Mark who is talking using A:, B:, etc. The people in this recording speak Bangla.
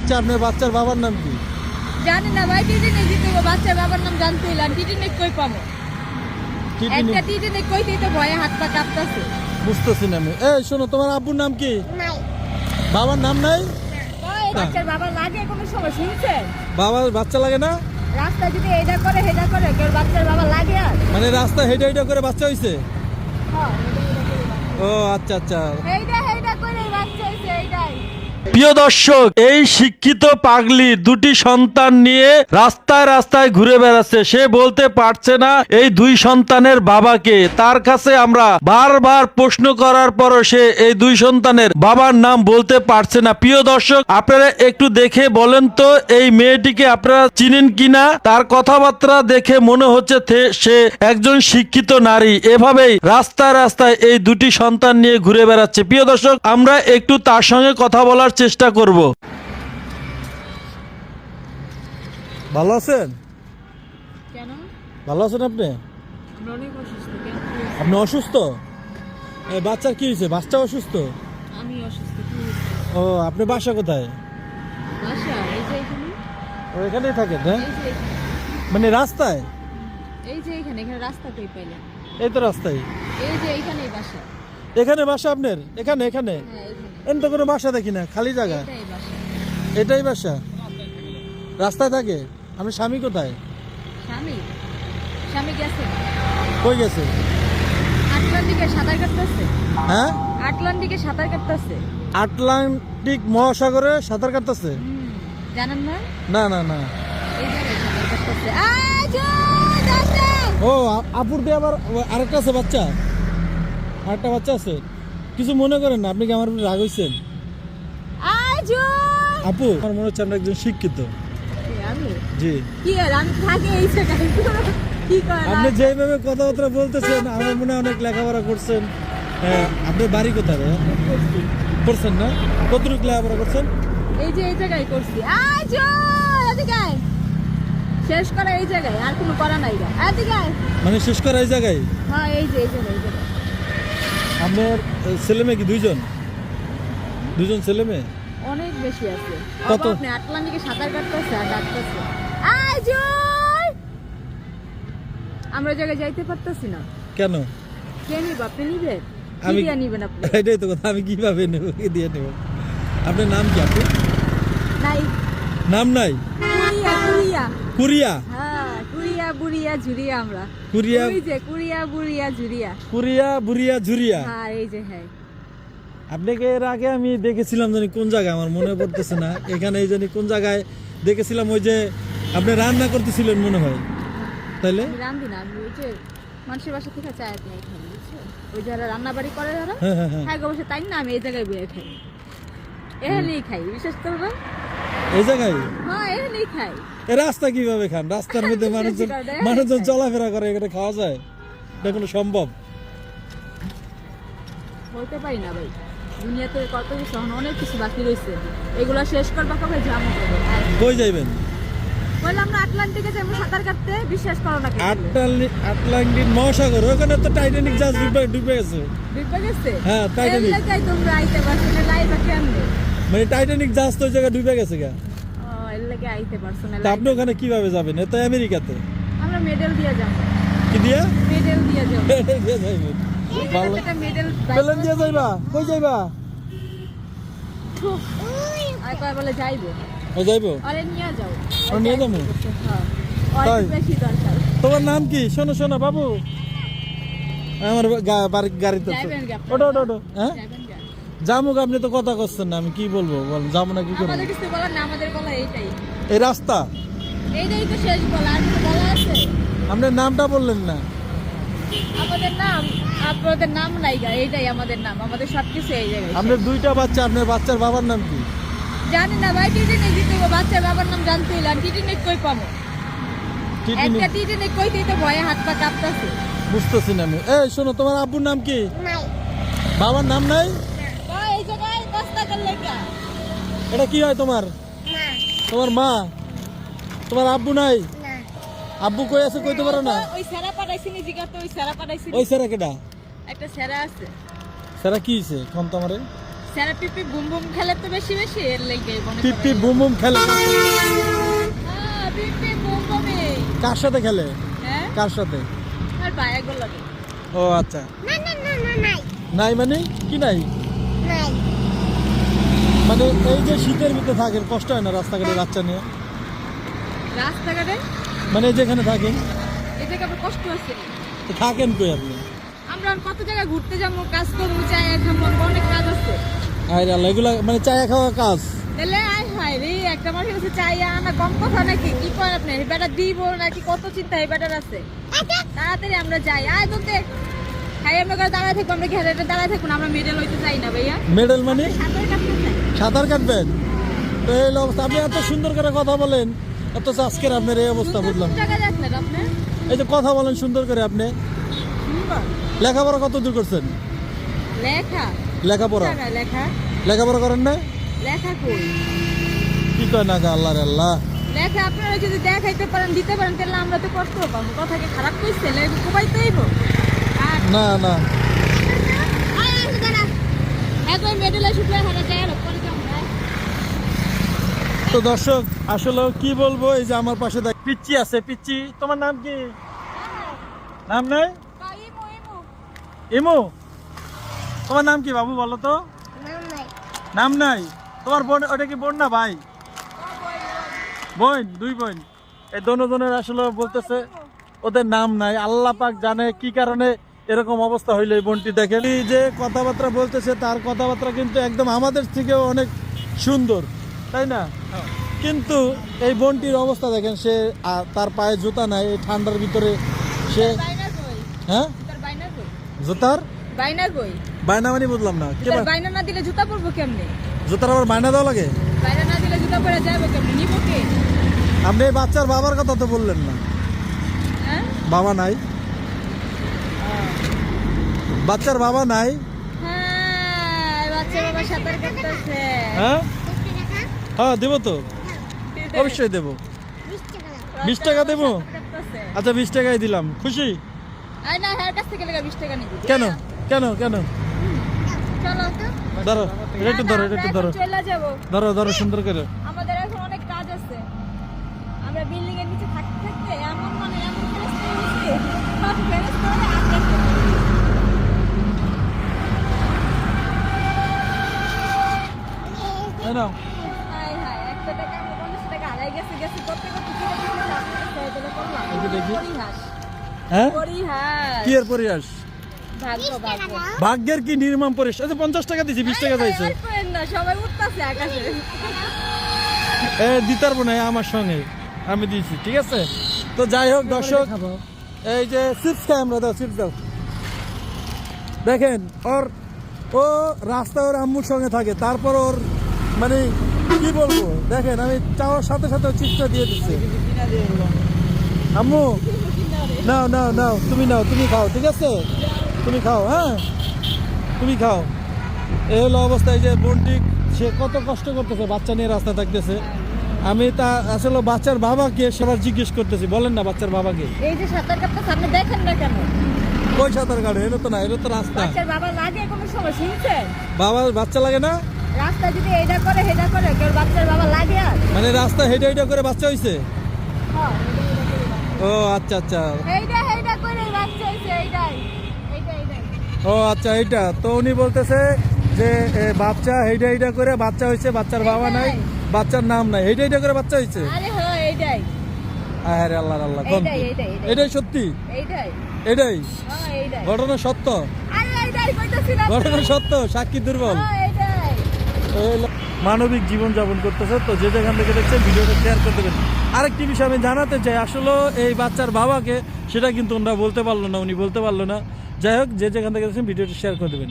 A: বাচ্চা আপনার বাচ্চার বাবার নাম কি?
B: জানি না ভাই টিটিনে দিতে বাচ্চার বাবার নাম জানতে হইলে। আর টিটিনে কই পাবো? একটা টিটিনে কইতেই তো ভয়ে হাত পা কাঁপতাছে।
A: বুঝতেছি না আমি। এই শোনো তোমার আব্বুর নাম কি? বাবার নাম নাই?
B: বাচ্চার বাবা লাগে? কোনো সময় শুনছেন
A: বাবার বাচ্চা লাগে না?
B: রাস্তায় যদি এটা করে হেটা করে কেউ বাচ্চার বাবা লাগে আর?
A: মানে রাস্তা হেঁটে হেঁটে করে বাচ্চা হইছে?
B: হ্যাঁ।
A: ও আচ্ছা আচ্ছা
B: হেইটা হেইটা করে বাচ্চা হইছে এইটাই
A: প্রিয় দর্শক, এই শিক্ষিত পাগলি দুটি সন্তান নিয়ে রাস্তায় রাস্তায় ঘুরে বেড়াচ্ছে। সে বলতে পারছে না এই দুই সন্তানের বাবাকে। তার কাছে আমরা বারবার প্রশ্ন করার পরও সে এই দুই সন্তানের বাবার নাম বলতে পারছে না। প্রিয় দর্শক, আপনারা একটু দেখে বলেন তো, এই মেয়েটিকে আপনারা চিনেন কিনা? তার কথাবার্তা দেখে মনে হচ্ছে সে একজন শিক্ষিত নারী। এভাবেই রাস্তায় রাস্তায় এই দুটি সন্তান নিয়ে ঘুরে বেড়াচ্ছে। প্রিয় দর্শক, আমরা একটু তার সঙ্গে কথা বলার চেষ্টা করব। ভালো আছেন?
B: কেন?
A: ভালো আছেন আপনি? আপনি অসুস্থ? বাচ্চার কি হয়েছে? বাচ্চা অসুস্থ?
B: আমি অসুস্থ
A: ও আপনি বাসা কোথায়?
B: বাসা এই যে এখানে।
A: ও এখানেই থাকেন হ্যাঁ। মানে রাস্তায়?
B: এই যে এখানে এখানে রাস্তা কই পাইলেন।
A: এই তো রাস্তায়।
B: এই যে এইখানেই বাসা।
A: এখানে বাসা আপনার? এখানে এখানে?
B: হ্যাঁ
A: তো কোনো বাসা দেখি না খালি জায়গা?
B: এটাই বাসা।
A: রাস্তায় থাকে? আমি স্বামী কোথায়?
B: স্বামী? স্বামী গেছে।
A: কই গেছে?
B: আটলান্টিকে সাঁতার কাটতেছে।
A: হ্যাঁ?
B: আটলান্টিকে সাঁতার কাটতেছে।
A: আটলান্টিক মহাসাগরে সাঁতার কাটতেছে?
B: জানেন না?
A: না না না। ও আপুর দিয়ে আবার আরেকটা আছে বাচ্চা? আরেকটা বাচ্চা আছে? কিছু মনে করেন না আপনি কি আমার উপর রাগ হয়েছেন
B: আজো
A: আপু আমার মনে হচ্ছে আমরা একজন শিক্ষিত।
B: আমি?
A: জি।
B: কি আর আমি থাকি এই
A: আপনি যেভাবে কথাবার্তা বলতেছেন আমার মনে অনেক লেখাপড়া করছেন। হ্যাঁ আপনার বাড়ি কোথায় রে? করছেন না? কতটুকু লেখাপড়া করছেন?
B: এই যে এই জায়গায় করছি। শেষ করা এই জায়গায় আর কোনো করা নাই
A: মানে শেষ করা এই জায়গায়?
B: হ্যাঁ এই যে এই জায়গায়।
A: আপনার ছেলে মেয়ে কি দুইজন? দুজন ছেলে মেয়ে?
B: অনেক বেশি আছে।
A: কত?
B: আপনি আটলান্টিকে সাঁতার কাটতেছে আর ডাকতেছে। আজো আমরা জায়গায় যাইতে পারতেছি না।
A: কেন?
B: কে নিব? আপনি নিবেন
A: আমি-
B: আমি নিবেন আপনি?
A: এটাই তো কথা আমি কীভাবে নেব কি দিয়ে নেব? আপনার নাম কি আপু
B: নাই।
A: নাম নাই?
B: কুড়িয়া কুড়িয়া
A: কুরিয়া?
B: হ্যাঁ। বুড়িয়া ঝুরিয়া আমরা।
A: কুরিয়া
B: ওই যে কুড়িয়া বুড়িয়া ঝুরিয়া।
A: কুরিয়া বুরিয়া ঝুরিয়া?
B: হ্যাঁ এই যে হ্যাঁ।
A: আপনাকে এর আগে আমি দেখেছিলাম জানি কোন জায়গায় আমার মনে পড়তেছে না। এখানে এই জানি কোন জায়গায় দেখেছিলাম ওই যে আপনি রান্না করতেছিলেন মনে হয়। তাইলে?
B: রান্ধি না আমি ওই যে মানুষের বাসা থেকে চায় আপনি বুঝছ? ওই যারা রান্না বাড়ি করে যারা
A: হ্যাঁ হ্যাঁ হ্যাঁ।
B: হ্যাঁ গো বসে তাই না আমি এই জায়গায় বয়ে খাই। এখানেই খাই বিশেষ করব
A: এই জায়গায়?
B: হ্যাঁ
A: এ রাস্তা কীভাবে খান? রাস্তার মধ্যে মানুষজন মানুষজন চলাফেরা করে এখানে খাওয়া যায়? এটা কোনো সম্ভব?
B: বলতে পারি না ভাই। দুনিয়াতে কত কিছু অনেক কিছু বাকি রয়েছে। এগুলো শেষ করবা কবে জামু।
A: কই যাইবেন?
B: বললাম না আটলান্টিকে যাব সাঁতার কাটতে। বিশ্বাস করো না
A: আটলান্টিক আটলান্টিক মহাসাগর ওখানে তো টাইটানিক জাহাজ ডুবে ডুবে গেছে।
B: ডুবে গেছে?
A: হ্যাঁ, Titanic।
B: তোমরা আইতে পারছ না লাইভা কেমনে?
A: মানে টাইটানিক জাহাজ তো ওই জায়গায় ডুবে গেছে গা তা আপনি ওখানে কীভাবে যাবেন? এ তো আমেরিকাতে।
B: আমরা মেডেল দিয়ে যাব।
A: কি দিয়া?
B: মেডেল দিয়ে যাব।
A: দিয়ে যাইবেন ভালো।
B: মেডেল
A: পেলেন দিয়ে যাইবা? কই যাইবা?
B: আর কয় বলে যাইবো?
A: ও যাইবো?
B: আরে নিয়ে যাও।
A: ওরে নিয়ে যাব?
B: হ্যাঁ।
A: তাই?
B: অনেক বেশি দরকার।
A: তোমার নাম কি? শোনো শোনো বাবু। আমার গাড়িতে? ওটো ওটো ওটো হ্যাঁ? জামুক আপনি তো কথা করছেন না আমি কি বলব? বল যাব না কি করব?
B: আমাদের কিছু বলার না আমাদের বলা এইটাই।
A: এই রাস্তা?
B: এইটাই তো শেষ বলা আর কিছু বলা আছে?
A: আপনার নামটা বললেন না।
B: আমাদের নাম আপনাদের নাম নাই গা এইটাই আমাদের নাম আমাদের সবকিছু এই জায়গায়
A: আপনার দুইটা বাচ্চা আপনার বাচ্চার বাবার নাম কি?
B: জানি না ভাই দিতে হবে বাচ্চার বাবার নাম জানতে হইলে আর টিটিনে কই পাবো? একটা টিটিনে কইতেই তো ভয়ে হাত পা কাঁপতাছে।
A: বুঝতেছি না আমি। এই শোনো তোমার আব্বুর নাম কি? বাবার নাম নাই? এটা কি হয় তোমার? তোমার মা? তোমার আব্বু নাই? আব্বু কই আছে কইতে পারো না?
B: ওই সেরা পাঠাইছি নি জিগা তো ওই সেরা পাঠাইছি
A: ওই স্যারা কেডা?
B: একটা সেরা আছে।
A: স্যারা কি হয়েছে কম তোমারে।
B: স্যার পিপি বুম বুম খেলে তো বেশি বেশি এর লেগে।
A: পিপি বুম বুম খেলে।
B: হ্যাঁ, পিপি বুম বুমই।
A: কার সাথে খেলে?
B: হ্যাঁ?
A: কার সাথে?
B: আর বায়াগুলো লাগে।
A: ও আচ্ছা।
C: না না না না নাই।
A: নাই মানে? কি নাই?
C: নাই।
A: মানে এই যে শীতের ভিতরে থাকেন কষ্ট হয় না রাস্তাঘাটে বাচ্চা নিয়ে?
B: রাস্তাঘাটে?
A: মানে এই যেখানে থাকেন?
B: এই থেকে আবার কষ্ট হচ্ছে।
A: তো থাকেন কই আপনি?
B: আমরা কত জায়গায় ঘুরতে যাব কাজ করব চাই খাব অনেক কাজ আছে।
A: আয় আল্লাহ এগুলা মানে চায়া খাওয়া কাজ?
B: তাহলে আয় হায় রে একটা মানুষের কাছে চাই আনা কম কথা নাকি? কি কয় আপনি? এই বেটা দিব নাকি? কত চিন্তা এই বেটার আছে। তাড়াতাড়ি আমরা যাই। আয় বলতে খাই আমরা দাঁড়ায় থাকব আমরা ঘেরে দাঁড়ায় থাকব না, আমরা মেডেল হইতে চাই না ভাইয়া।
A: মেডেল মানে?
B: সাঁতার কাটতে চাই
A: সাঁতার কাটবেন। তো এই অবস্থা। আপনি এত সুন্দর করে কথা বলেন এত আজকের আপনার এই অবস্থা বুঝলাম। এই যে কথা বলেন সুন্দর করে আপনি। লেখাপড়া কত দূর করছেন? লেখাপড়া? লেখাপড়া করেন না কি কয় না আল্লাহ। আল্লাহ
B: আপনারা যদি দেখাইতে পারেন দিতে পারেন তাহলে আমরা তো কষ্ট পাবো। কথা কি খারাপ কইছে? লেখা কোবাইতেই হোক আর
A: না না।
B: মেডেলে শুকলে যায় আর পরে যাব আয়।
A: তো দর্শক আসলে কি বলব, এই যে আমার পাশে দেখ পিচ্ছি আছে পিচ্ছি তোমার নাম কি? নাম নাই।
B: ইমু।
A: তোমার নাম কি বাবু, বলো তো?
C: নাম নাই।
A: তোমার বোন, ওটা কি বোন না ভাই? বোন, দুই বোন। এই দনোজনের আসলে বলতেছে, ওদের নাম নাই। আল্লাহ পাক জানে কি কারণে এরকম অবস্থা হইল এই বোনটি। দেখেন যে কথাবার্তা বলতেছে, তার কথাবার্তা কিন্তু একদম আমাদের থেকেও অনেক সুন্দর। তাই না কিন্তু এই বোনটির অবস্থা দেখেন সে তার পায়ে জুতা নাই এই ঠান্ডার ভিতরে সে হ্যাঁ
B: বাইনা কই?
A: জুতার
B: বাইনা কই?
A: বায়না মানে বুঝলাম না
B: বাইনা না দিলে জুতা পরবো কেমনে?
A: জুতার আবার লাগে
B: বাইনা না দিলে জুতা পরে যাব কেমনে? নিবো কে?
A: আপনি এই বাচ্চার বাবার কথা তো বললেন না
B: হ্যাঁ?
A: বাবা নাই বাচ্চার বাবা নাই
B: হ্যাঁ, বাচ্চা বাবা সাঁতার কাটতেছে।
A: হ্যাঁ হ্যাঁ দেবো তো? অবশ্যই দেবো।
C: বিশ টাকা।
A: দেবো? আচ্ছা বিশ টাকাই দিলাম। খুশি?
B: নিবি।
A: কেন? কেন কেন? ধরো এটা একটু ধরো এটা একটু ধরো। ধরো ধরো সুন্দর করে
B: আমাদের এখন অনেক কাজ আছে আমরা বিল্ডিং এর নিচে থাকতে থাকতে এমন মানে এমন ফেরেস্তা হয়েছে সব ফেরেস্তা হয়ে আটকে গেছে।
A: এই নাও
B: হায় হায়, একটা টাকা আমার পঞ্চাশ টাকা হারাই গেছে, গেছে করতে করতে ফিরে ফিরে রাস্তা ছেড়ে দিলে করলাম।
A: এই যে দেখি।
B: পরিহাস,
A: হ্যাঁ?
B: পরিহাস।
A: কি এর পরিহাস?
B: ভাগ্য, ভাগ্য।
A: ভাগ্যের কি নির্মাণ পরিস আচ্ছা পঞ্চাশ টাকা দিছি বিশ টাকা চাইছে। এ দিতে পারব না আমার সঙ্গে। আমি দিয়েছি ঠিক আছে? তো যাই হোক দর্শক এই যে চিপস খাই আমরা দাও চিপস দাও। দেখেন ওর ও রাস্তা ওর আম্মুর সঙ্গে থাকে তারপর ওর মানে কি বলব? দেখেন আমি চাওয়ার সাথে সাথে চিপসটা দিয়ে দিচ্ছি। আম্মু নাও নাও নাও তুমি নাও তুমি খাও ঠিক আছে? তুমি খাও হ্যাঁ? তুমি খাও। এই হলো অবস্থা এই যে বোনটি সে কত কষ্ট করতেছে বাচ্চা নিয়ে রাস্তা থাকতেছে। আমি তা আসলে বাচ্চার বাবাকে সবার জিজ্ঞেস করতেছি বলেন না বাচ্চার বাবাকে।
B: এই যে সাঁতার কাটতে সামনে দেখেন না কেন?
A: কই সাঁতার কাটে? এটা তো না এটা তো রাস্তা।
B: বাচ্চার বাবা লাগে কোনো সময় শুনছেন?
A: বাবা বাচ্চা লাগে না?
B: রাস্তা যদি এটা করে হেটা করে কেউ বাচ্চার বাবা লাগে আর?
A: মানে রাস্তা হেঁটে হেঁটে করে বাচ্চা হইছে?
B: হ্যাঁ,
A: ও আচ্ছা আচ্ছা।
B: এইটা এইটা করে বাচ্চা হইছে এইটাই
A: ও আচ্ছা এইটা। তো উনি বলতেছে যে বাচ্চা হেঁটে হেঁটে করে বাচ্চা হয়েছে বাচ্চার বাবা নাই বাচ্চার নাম নাই। হেঁটে হেঁটে করে বাচ্চা হয়েছে?
B: আরে
A: আল্লাহ আল্লাহ। এটাই সত্যি? এটাই
B: হ্যাঁ
A: ঘটনা সত্য?
B: আরে এইটাই কইতাছি
A: ঘটনা সত্য সাক্ষী দুর্বল?
B: হ্যাঁ
A: মানবিক জীবন যাপন করতেছে তো যে যেখান থেকে দেখছে ভিডিওটা শেয়ার করতে দেবেন। আরেকটি বিষয় আমি জানাতে চাই আসলে এই বাচ্চার বাবাকে সেটা কিন্তু ওনারা বলতে পারল না, উনি বলতে পারল না। যাই হোক, যে যেখান থেকে ভিডিওটি ভিডিওটা শেয়ার করে দেবেন।